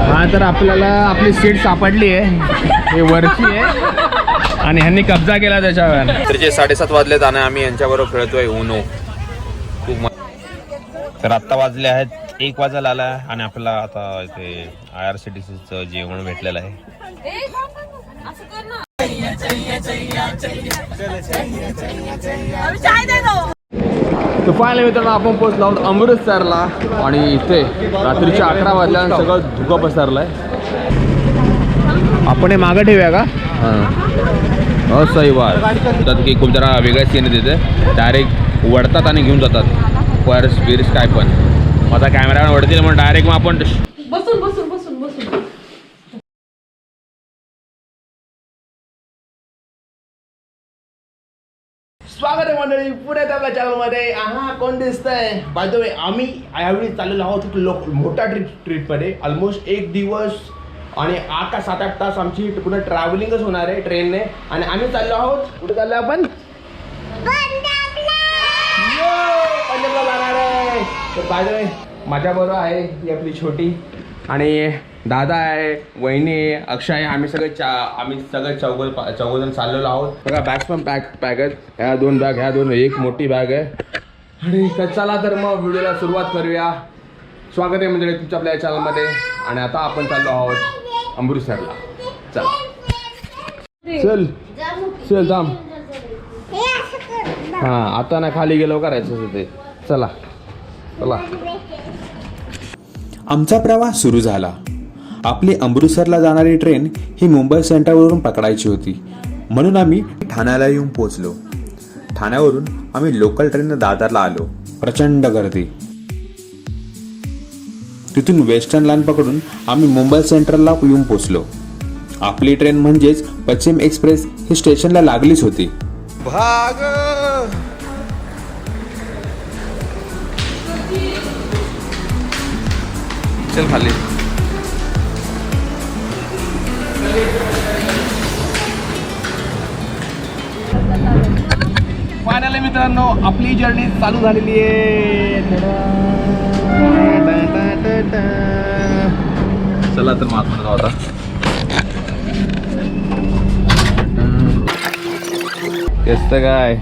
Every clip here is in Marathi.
हा तर आपल्याला आपली सीट सापडली आहे. हे वरची आहे. आणि ह्यांनी कब्जा केला त्याच्यावर. रात्रीचे साडेसात वाजले आणि आम्ही यांच्याबरोबर खेळतोय उनो. खूप तर आत्ता वाजले आहेत एक वाजायला आला आहे आणि आपल्याला आता इथे आय आर सी टी सीचं जेवण भेटलेलं आहे. तर फायनली मित्रांनो आपण पोहोचलो आहोत अमृतसरला. आणि इथे रात्रीच्या अकरा वाजल्यानं सगळं धुकं पसरलं आहे आपण हे मागं ठेवूया का? हां. सही बात तर की खूप जरा वेगळ्या सीन आहे तिथे डायरेक्ट वडतात आणि घेऊन जातात. पर्स बिर्स काय पण. माझा कॅमेरा वडतील म्हणून डायरेक्ट मग आपण स्वागत आहे मंडळी. पुण्यात आपल्या चॅनलमध्ये हा कोण दिसतंय? बाय द वे आम्ही यावेळी चाललेलो आहोत लोक मोठा ट्रिप ट्रिपमध्ये ऑलमोस्ट एक दिवस आणि आठ का सात आठ तास आमची पुन्हा ट्रॅव्हलिंगच होणार आहे ट्रेनने आणि आम्ही चाललो आहोत. कुठे चाललो आपण? पंजाबला जाणार आहे. तर बाय द वे माझ्याबरोबर आहे ही आपली छोटी आणि दादा आहे वहिनी आहे अक्षय आहे आम्ही सगळे चा आम्ही सगळे चौघ चौघजण चाललेलो आहोत. बघा बॅग्स पण पॅक पॅक आहेत. ह्या दोन बॅग ह्या दोन एक मोठी बॅग आहे. आणि तर चला तर मग व्हिडिओला सुरुवात करूया. स्वागत आहे म्हणजे तुमच्या आपल्या चॅनलमध्ये आणि आता आपण चाललो आहोत अमृतसरला चल. चल. चल जाम हां आता ना खाली गेलो करायचं ते. चला. चला. आमचा प्रवास सुरू झाला. आपली अमृतसरला जाणारी ट्रेन ही मुंबई सेंटरवरून पकडायची होती. म्हणून आम्ही ठाण्याला येऊन पोचलो ठाण्यावरून आम्ही लोकल ट्रेननं दादरला आलो. प्रचंड गर्दी. तिथून वेस्टर्न लाईन पकडून आम्ही मुंबई सेंट्रलला येऊन पोचलो आपली ट्रेन म्हणजेच पश्चिम एक्सप्रेस ही स्टेशनला लागलीच होती. भाग! चल खाली. फायनली मित्रांनो आपली जर्नी चालू झालेली आहे. चला तर मग आतमध्ये जाऊ आता. कसं काय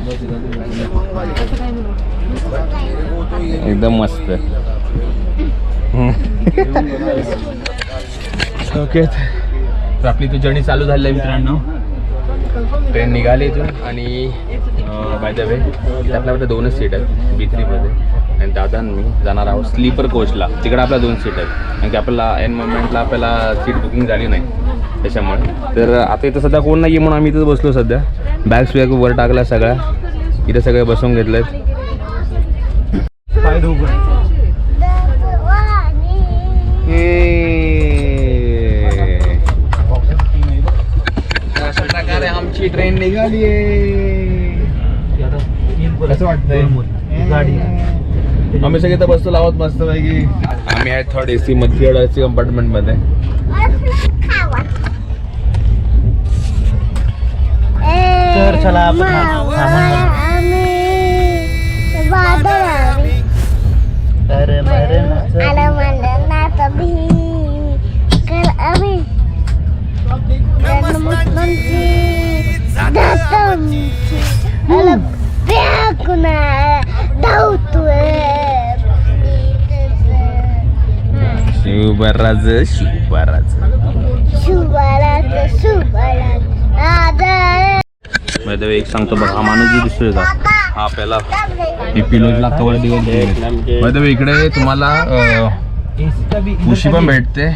एकदम मस्त. ओके तर आपली ती जर्नी चालू झाली आहे मित्रांनो. ट्रेन निघाली इथून आणि बाय द वे आपल्या दोनच सीट आहेत बी थ्रीमध्ये आणि दादा आणि मी जाणार आहोत स्लीपर कोचला तिकडे आपल्या दोन सीट आहेत. कारण की आपल्याला एन मोमेंटला आपल्याला सीट बुकिंग झाली नाही. त्याच्यामुळे. तर आता इथं सध्या कोण नाही आहे म्हणून आम्ही इथंच बसलो सध्या. बॅग्स वॅग वर टाकल्या सगळ्या. इथं सगळे बसवून घेतलेत. आहेत आमची ट्रेन निघाली कसं वाटतंय. आम्ही सगळे तर बसतो आहोत मस्त पैकी. आम्ही आहे थर्ड एसी मध्ये थर्ड एसी कंपार्टमेंटमध्ये तर चला आपण शिवबराज शिवबराजमध्ये एक सांगतो बघ हा माणूस जो दिसतोय का? हा आपल्याला. हे पिलोजला कवर देऊन मध्ये इकडे तुम्हाला उशी पण भेटते.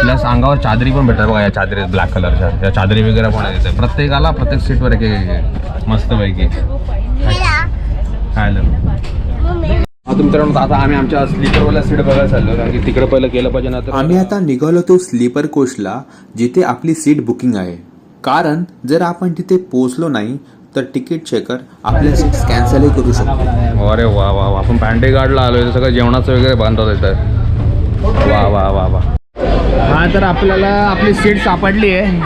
प्लस अंगावर चादरी पण भेटतात बघा या चादरी ब्लॅक कलरच्या या चादरी वगैरे पण इथे. प्रत्येकाला प्रत्येक सीटवर एक एक- मस्त पैकी हॅलो. आता मित्रांनो आता आम्ही आमच्या स्लीपरवाल्या सीट बघायला चाललो कारण की तिकडे पहिलं केलं पाहिजे ना तर आम्ही आता निघालो तो स्लीपर कोचला जिथे आपली सीट बुकिंग आहे. कारण जर आपण तिथे पोहोचलो नाही तर तिकीट चेकर आपल्या सीट कॅन्सलही करू शकतो. अरे वा वा वा. आपण पॅन्टे गार्डला आलोय सगळं जेवणाचं वगैरे बांधतात येतात वा वा वा वा. हा तर आपल्याला आपली सीट सापडली आहे.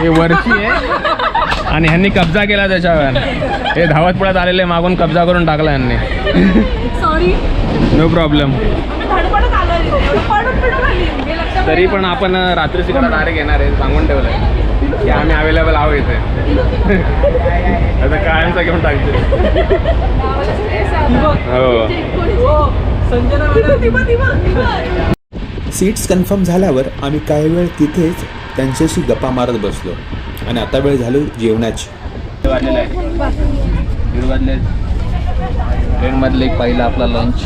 हे वरची आहे. आणि ह्यांनी कब्जा केला त्याच्यावर. हे धावत पळत आलेले मागून कब्जा करून टाकला यांनी सॉरी नो प्रॉब्लेम तरी पण आपण रात्री तिकडे डायरेक्ट येणार आहे सांगून ठेवलंय. की आम्ही अवेलेबल आहोत इथे. आता कायमचा घेऊन टाकतो. हो. सीट्स कन्फर्म झाल्यावर आम्ही काही वेळ तिथेच त्यांच्याशी गप्पा मारत बसलो. आणि आता वेळ झालो जेवणाची. ट्रेनमधले आहे. एक पहिला आपला लंच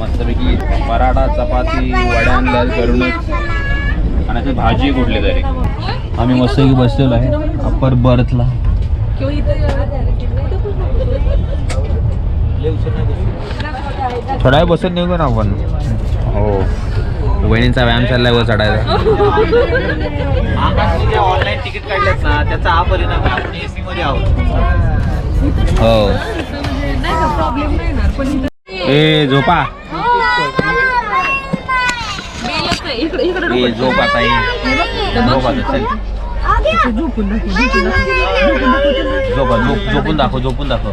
मस्तपैकी पराठा चपाती वड्या आणल्या करूनच आणि ते भाजी कुठली तरी. आम्ही मस्तपैकी बसलेलो आहे. अप्पर बर्थला. थोडा वेळ बसून निघू ना आपण. हो. वहिनींचा व्यायाम चाललाय वर चढायचा ऑनलाईन तिकीट काढलेत ना त्याचा हा परिणाम आहे. आपण एसी मध्ये आहोत. हो. ए झोपा. इकडे इकडे ए झोप ए झोप आता चल. झोपा झोप झोपून दाखव झोपून दाखव.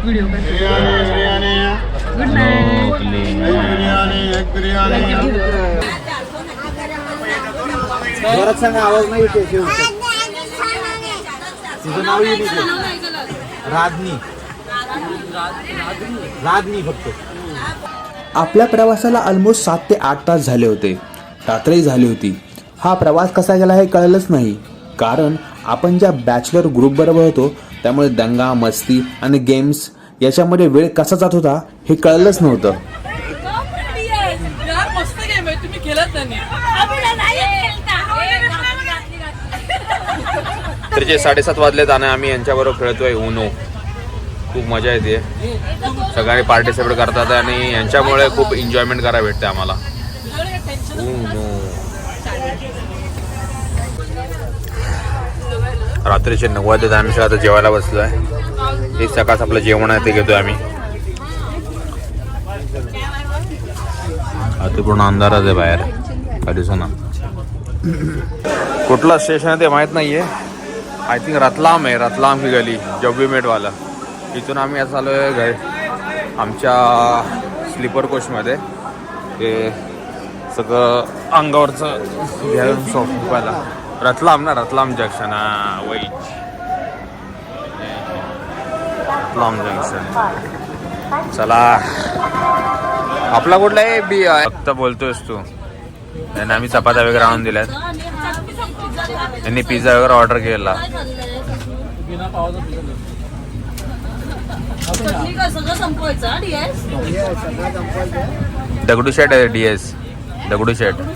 जोरात सांगा आवाज नाही येते तुझं नाव येईल राधनी. राधनी फक्त. आपल्या प्रवासाला ऑलमोस्ट सात ते आठ तास झाले होते. रात्रही झाली होती. हा प्रवास कसा गेला हे कळलंच नाही. कारण आपण ज्या बॅचलर ग्रुपबरोबर होतो त्यामुळे दंगा मस्ती आणि गेम्स याच्यामध्ये वेळ कसा जात होता हे कळलंच नव्हतं मस्त गेम आहे तुम्ही खेळत नाही रात्रीचे साडेसात वाजलेत आणि आम्ही यांच्याबरोबर खेळतोय उनो खूप मजा येते. सगळे पार्टिसिपेट करतात आणि यांच्यामुळे खूप एन्जॉयमेंट करायला भेटते आम्हाला. रात्रीचे नऊ वाजले आम्ही सगळं आता जेवायला बसलो आहे एक सकाळचं आपलं जेवण आहे ते घेतोय आम्ही. आता पूर्ण अंधारच आहे बाहेर. हरिसोना कुठलं स्टेशन आहे ते माहीत नाहीये. आय थिंक रतलाम आहे रतलाम ही गली जब्बी इथून आम्ही असं आलो आहे घरी. आमच्या स्लीपर कोचमध्ये ते सगळं अंगावरचं घ्यायला सोपायला रतलाम ना रतलाम जंक्शन हा वै रतलाम जंक्शन चला. आपला कुठला आहे? बी फक्त बोलतोयस तू. आणि आम्ही चपात्या वगैरे आणून दिल्यात. यांनी पिझ्झा वगैरे ऑर्डर केला. डीएस दगडूशेठ आहे डी एस दगडूशेठ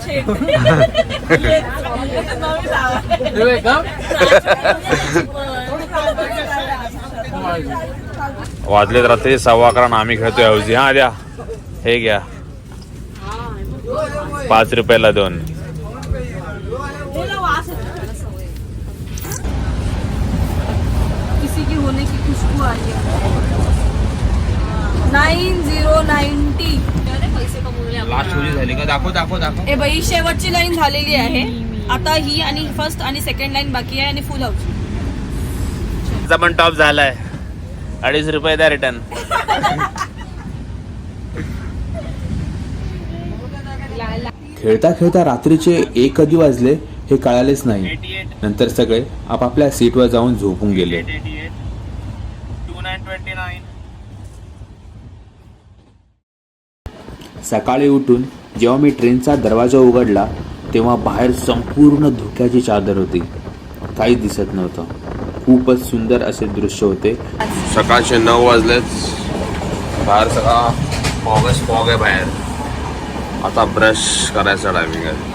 वाजलेत रात्री सव्वा अकरा आम्ही खेळतोय हौजी हा द्या. हे घ्या. पाच रुपयाला दोन. की खुशबू आ रही है नाईन झिरो नाईन्टी पैसे कमवले आपण. लास्ट होली झाली का? दाखव दाखव दाखव. ए बाई शेवटची लाईन झालेली आहे. आता ही आणि फर्स्ट आणि सेकंड लाईन बाकी आहे आणि फुल हाऊस तिचा पण टॉप झालाय. अडीच रुपये द्या रिटर्न खेळता खेळता रात्रीचे एक कधी वाजले हे कळालेच नाही. नंतर सगळे आपापल्या सीटवर जाऊन झोपून गेले. सकाळी उठून जेव्हा मी ट्रेनचा दरवाजा उघडला तेव्हा बाहेर संपूर्ण धुक्याची चादर होती. काही दिसत नव्हतं. खूपच सुंदर असे दृश्य होते. सकाळचे नऊ वाजलेच बाहेर सगळा फॉगच फॉग आहे बाहेर. आता ब्रश करायचा टायमिंग आहे.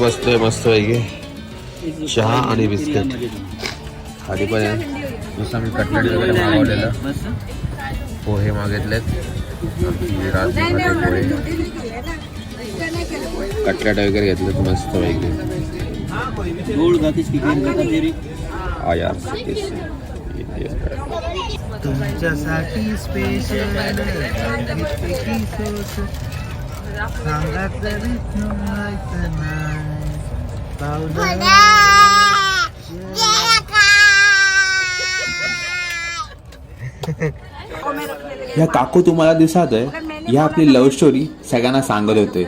मस्त बसतोय मस्त आहे चहा आणि बिस्किट. खाली पण जसं मी कटलेट वगैरे मागवलेलं. पोहे मागितलेत. पोहे. कटलेट वगैरे घेतलेत मस्त वगैरे हा तुमच्यासाठी स्पेशल सांगा तरी या काकू तुम्हाला दिसत आहे. या आपली लव्ह स्टोरी सगळ्यांना सांगत होते.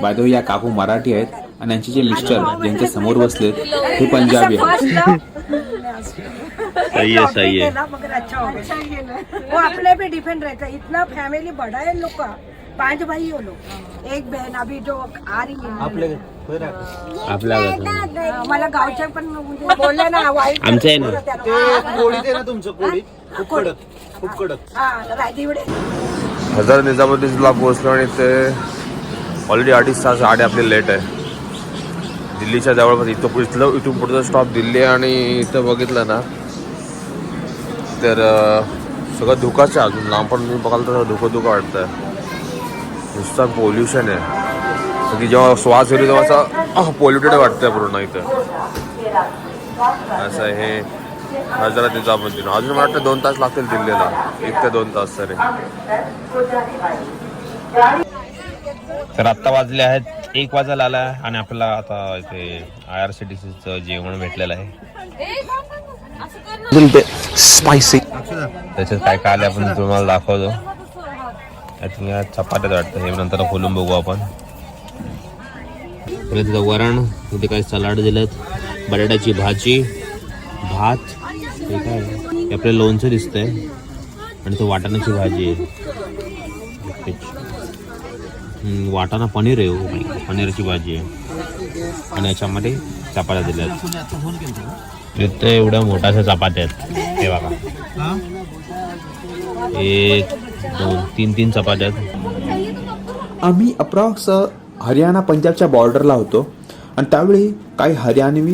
बाय या काकू मराठी आहेत आणि यांचे जे मिस्टर ज्यांच्या समोर बसलेत हे पंजाबी आहेत. सही है सही मगर अच्छा गया वो अपने पे डिपेंड रहता है इतना फैमिली बड़ा है लोग का पांच भाई हो लोग एक बहन अभी जो आ रही है आपल्या मला गावच्या पण बोलले ना वाईट आमचं आहे ना. कोळी ते ना तुमचं कोळी. खूप कडक खूप कडक. हा राजीवडे हजार निजामुद्दीनला पोहोचलो आणि ते ऑलरेडी अडीच तास आडे आपले लेट आहे. दिल्लीच्या जवळपास इथं इथलं इथून पुढचा स्टॉप दिल्ली आहे आणि इथं बघितलं ना तर सगळं धुकाच आहे अजून. लांब पण तुम्ही बघाल तर धुकं धुकं वाटतं नुसतं पोल्युशन आहे. तर की जेव्हा श्वास घेतो तेव्हा असं पोल्युटेड वाटतं पूर्ण इथं. असं हे. हजरत निजामुद्दीन अजून मला वाटतं दोन तास लागतील दिल्लीला. एक ते दोन तास तरी. तर आत्ता वाजले आहेत एक वाजायला आला आहे आणि आपल्याला आता इथे आय आर सी टी सीचं जेवण भेटलेलं आहे. स्पायसी त्याच्यात काय काय आले आपण तुम्हाला दाखवतो. आय थिंक चपात्यात वाटतं. हे नंतर खोलून बघू आपण. पहिले तिथं वरण तिथे काही सलाड दिलेत बटाट्याची भाजी भात हे काय? हे आपलं लोणचं दिसतंय आणि तो वाटाण्याची भाजी आहे. वाटाणा पनीर आहे हो, पनीरची भाजी आहे. आणि याच्यामध्ये चपात्या दिल्यात. इथे एवढ्या मोठ्याशा चपात्या आहेत. हे बघा. एक दोन तीन तीन चपात्या आहेत. आम्ही अप्रॉक्स हरियाणा पंजाबच्या बॉर्डरला होतो. आणि त्यावेळी काही हरियाणवी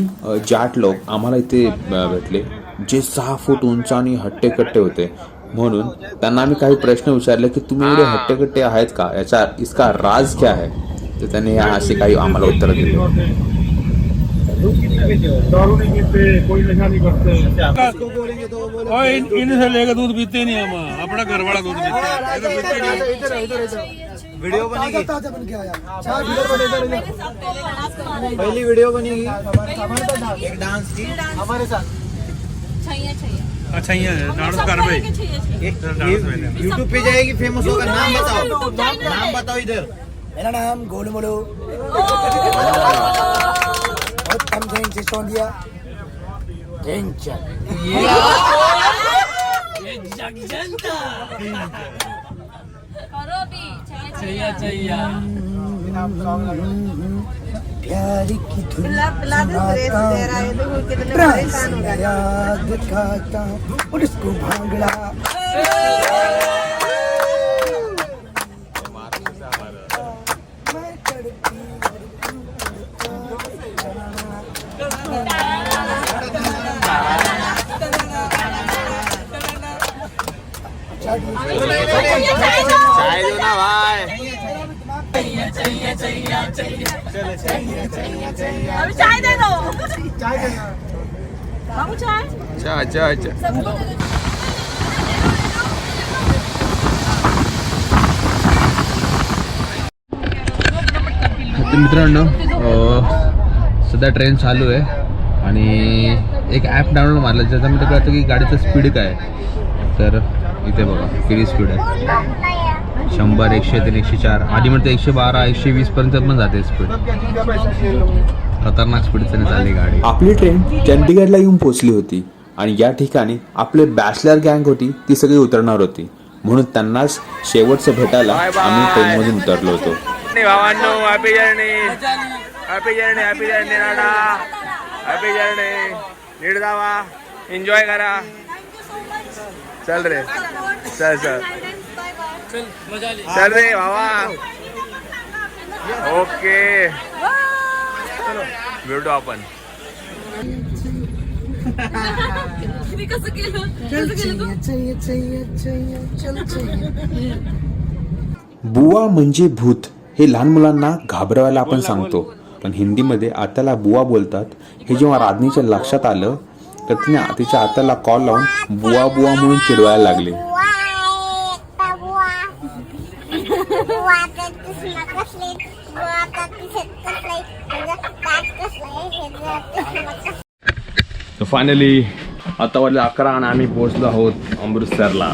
जाट लोक आम्हाला इथे भेटले जे सहा फूट उंच आणि हट्टेकट्टे होते. म्हणून त्यांना आम्ही काही प्रश्न विचारले की तुम्ही एवढे हट्टेकट्टे आहेत का? याचा इसका राज क्या है? तर त्यांनी या असे काही आम्हाला उत्तर दिले. इन इनसे लेकर दूध पीते नहीं हम अपना घर वाला दूध पीते हैं ये तो पीते नहीं व्हिडिओ बनेगी। पहली वीडियो बनेगी। एक डांस की। हमारे साथ। अच्छा ये है डांस कर भाई। एक यूट्यूब पे जाएगी फ़ेमस होगा नाम बताओ। नाम बताओ इधर। मेरा नाम गोलमोलो। और कम जैन से सोंदिया टेंशन प्यार की धुन पिला पिला दे ड्रेस दे रहा है हो याद खाता और इसको भांगड़ा। अभी चाय दे दो बाबू चाय. अच्छा अच्छा अच्छा तर मित्रांनो सध्या ट्रेन चालू आहे आणि एक ॲप डाउनलोड मारलं ज्याच्यामध्ये कळतं की गाडीचं स्पीड काय आहे. तर इथे बघा किती स्पीड आहे. शंभर एकशे तीन एकशे चार. आधी म्हणते एकशे बारा एकशे वीसपर्यंत पण जाते स्पीड खतरनाक स्पीडचं चालली गाडी. आपली ट्रेन चंदीगडला येऊन पोहोचली होती आणि या ठिकाणी आपले बॅचलर गँग होती ती सगळी उतरणार होती. म्हणून त्यांनाच शेवटचं भेटायला आम्ही ट्रेनमधून उतरलो होतो. एन्जॉय करा. चल रे. चल चल. चल रे भावा ओके. भेटू आपण. कसं केलं? बुवा म्हणजे भूत हे लहान मुलांना घाबरवायला आपण सांगतो. पण हिंदीमध्ये आत्याला बुवा बोलतात. हे जेव्हा राधनीच्या लक्षात आलं तर तिने तिच्या आत्याला कॉल लावून बुवा बुवा म्हणून चिडवायला लागली. फायनली आता वाजले अकरा आणि आम्ही पोहोचलो आहोत अमृतसरला.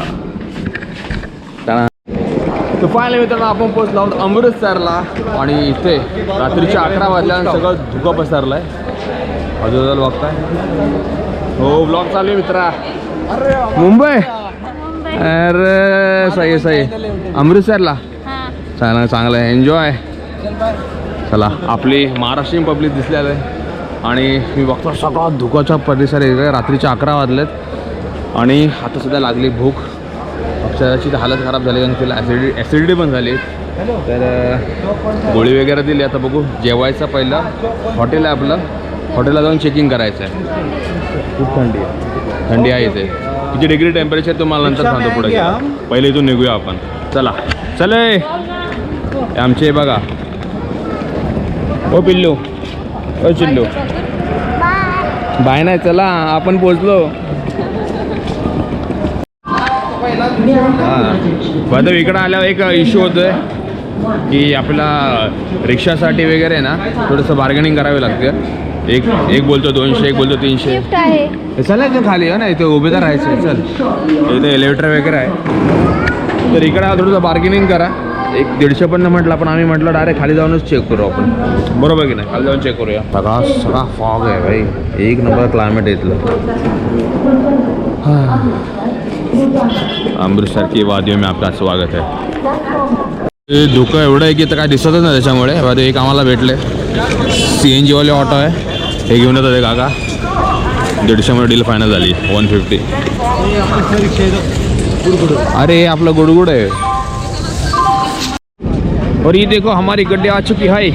तर फायनली मित्रांनो आपण पोहोचलो आहोत अमृतसरला. आणि इथे रात्रीच्या अकरा वाजल्यानं सगळं धुकं पसरलंय. आजूबाजूला बघताय. हो ब्लॉग चालू आहे मित्रा. मुंबई? अरे सही आहे, सही आहे. अमृतसरला? चांगलं चांगलं. आहे एन्जॉय चला आपली महाराष्ट्रीयन पब्लिक दिसलेलं आहे. आणि मी बघतो सगळा धुकाचा परिसर आहे. रात्रीचे अकरा वाजलेत. आणि आता सुद्धा लागली भूक. अक्षराची तर हालत खराब झाली कारण तिला ॲसिडिटी ॲसिडिटी पण झाली. तर गोळी वगैरे दिली. आता बघू जेवायचं पहिलं. हॉटेल आहे आपलं. हॉटेलला जाऊन चेकिंग करायचं आहे. खूप थंडी आहे. थंडी आहे इथे. किती डिग्री टेम्परेचर तुम्हाला नंतर सांगतो पुढे पहिले इथून निघूया आपण. चला. चले. आमचे बघा. ओ पिल्लू. ओ चिल्लू. बाय नाही चला आपण पोचलो बरं इकडं आल्यावर एक इश्यू होतोय की आपला रिक्षासाठी वगैरे ना थोडंसं बार्गेनिंग करावे लागतं. एक एक बोलतो दोनशे एक बोलतो तीनशे. हे चालायचं खाली हो ना इथे उभे तर राहायचं चल. इथे एलिव्हेटर वगैरे आहे. तर इकडं थोडंसं बार्गेनिंग करा. एक दीडशे पण म्हटलं पण आम्ही म्हटलं डायरेक्ट खाली जाऊनच चेक करू आपण. बरोबर की नाही? खाली जाऊन चेक करूया. सगळा सगळा फॉग आहे भाई. एक नंबर क्लायमेट आहे इथलं. अमृतसर की वादियों में आपका स्वागत है. हे धुकं एवढं आहे की तर काय दिसतच नाही त्याच्यामुळे. बरं एक आम्हाला भेटले. सी एन जीवाले ऑटो आहे. हे घेऊन येतात काका. दीडशेमध्ये डील फायनल झाली. वन फिफ्टी अरे आपलं गुडगुड आहे. और ये देखो हमारी गड्डी आ चुकी है।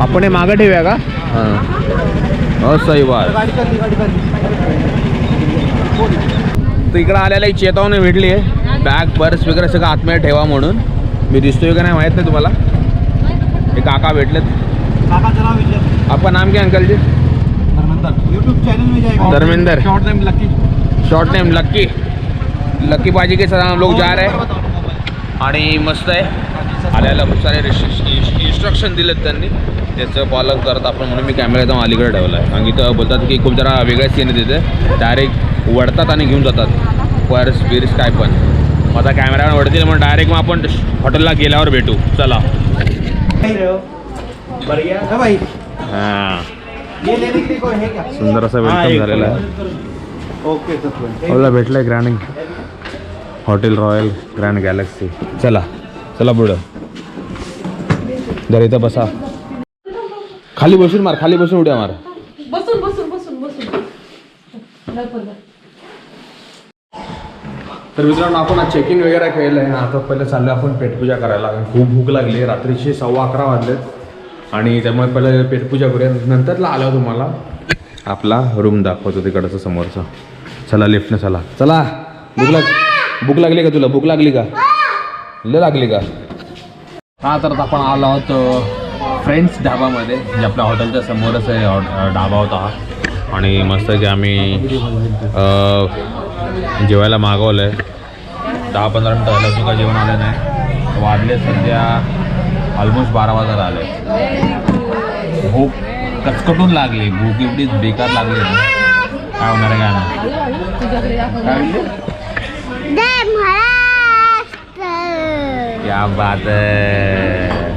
आपण हे मागं ठेवूया का? हां। सही बात। इकडं आल्याला एक चेतावणी भेटली आहे. बॅग पर्स वगैरे सगळं आतमध्ये ठेवा म्हणून. मी दिसतोय का नाही माहीत नाही तुम्हाला. हे काका भेटलेत. आपका नाम क्या अंकल जी यूट्यूब चैनल में जाएगा Dharmendra. Short time lucky short name lucky lucky बाजी के साथ हम लोग जा रहे हैं. आणि मस्त आहे. आल्याला खूप सारे इन्स्ट्रक्शन दिलेत त्यांनी. त्याचं पालन करत आपण म्हणून मी कॅमेरा एकदम अलीकडे ठेवला आहे आणि इथं बोलतात की खूप जरा वेगळ्या सीन तिथे डायरेक्ट वडतात आणि घेऊन जातात. पर्स बिर्स काय पण. मग आता कॅमेरावर वडतील म्हणून डायरेक्ट मग आपण हॉटेलला गेल्यावर भेटू. चला. हाँ हां है सुंदर असं वेलकम झालेलं आहे. Okay भेटलंय grand hotel royal grand galaxy. चला चला पुढं. जर इथं बसा. खाली बसून मार खाली बसून उड्या मार. बसून बसून बसून बसून. तर मित्रांनो आपण आज चेक इन वगैरे केलं आहे आता पहिलं चाललं आपण पेटपूजा करायला. खूप भूक लागली रात्रीचे सव्वा अकरा वाजलेत. आणि त्यामुळे पहिलं पेटपूजा करूया. नंतरला आलो तुम्हाला. आपला रूम दाखवतो तिकडचं समोरचा. चला लिफ्टनं चला. चला. भूक लाग भूक लागली का तुला? भूक लागली का? लय लागली का? हा तर आपण आलो आहोत फ्रेंड्स ढाबामध्ये जे आपल्या हॉटेलच्या समोरच आहे हॉ- ढाबा होता हा. आणि मस्त की आम्ही अ, जेवायला मागवलं आहे दहा पंधरा मिनटं झालं अजून काय जेवण आलं नाही. वाजले सध्या ऑलमोस्ट बारा वाजायला आले. भूक कचकटून लागली. भूक एवढी बेकार लागली. काय होणार आहे काय नाही. काय बात आहे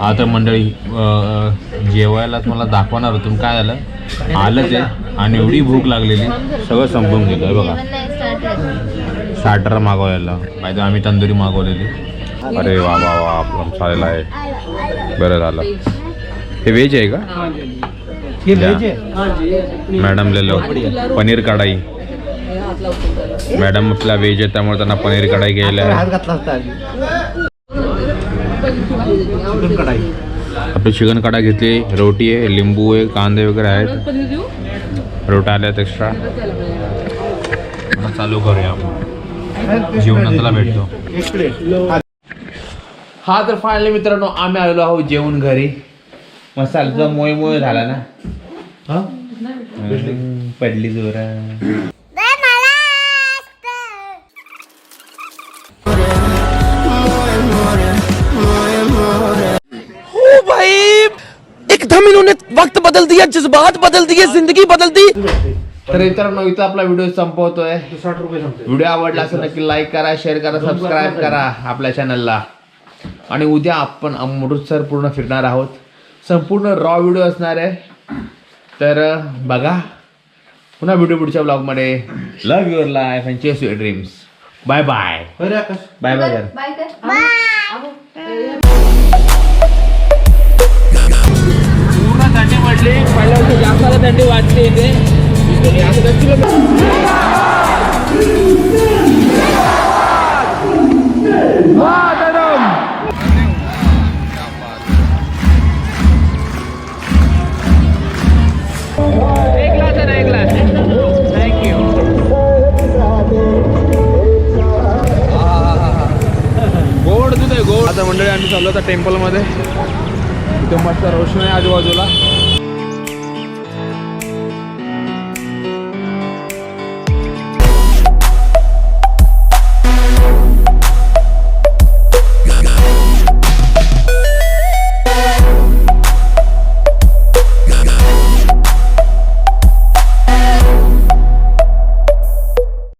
हा तर मंडळी जेवायलाच मला दाखवणार होतं काय झालं? आलं ते आणि एवढी भूक लागलेली. सगळं संपून गेलं बघा. स्टार्टर मागवायला. पाहिजे आम्ही तंदुरी मागवलेली. अरे वा वा वा चालेल आहे. बरं झालं. हे व्हेज आहे का? मॅडम लो पनीर कढाई. मॅडम आपला व्हेज आहे त्यामुळे त्यांना पनीर कढाई घ्यायला चिकन कढाई. आपली चिकन कढा घेतली रोटी आहे लिंबू आहे कांदे वगैरे आहेत. रोट्या आल्यात एक्स्ट्रा चालू करूया आपण. जेवण नंतरला भेटतो हा तर फायनली मित्रांनो आम्ही आलेलो आहोत जेवण घरी. मस्त तुझा मोय मोय झाला ना? हा? पडली जोरा. वक्त बदल दिया जज्बात बदल दिए जिंदगी बदल दी तर मित्रांनो इथं आपला व्हिडिओ संपवतोय. व्हिडिओ आवडला असेल नक्की लाईक करा शेअर करा सबस्क्राईब करा आपल्या चॅनलला आणि उद्या आपण अमृतसर पूर्ण फिरणार आहोत. संपूर्ण रॉ व्हिडिओ असणार आहे. तर बघा. पुन्हा व्हिडिओ पुढच्या ब्लॉगमध्ये love your life and chase your dreams bye bye bye bye bye कर पूर्ण थंडी पडली पहिल्या वर्षी जास्त थंडी वाटते इथे असं दस किलोमीटर। गोड दूध गोड. आता मंडळी आम्ही चाललो आता टेम्पलमध्ये इथे मस्त रोशन आहे आजूबाजूला.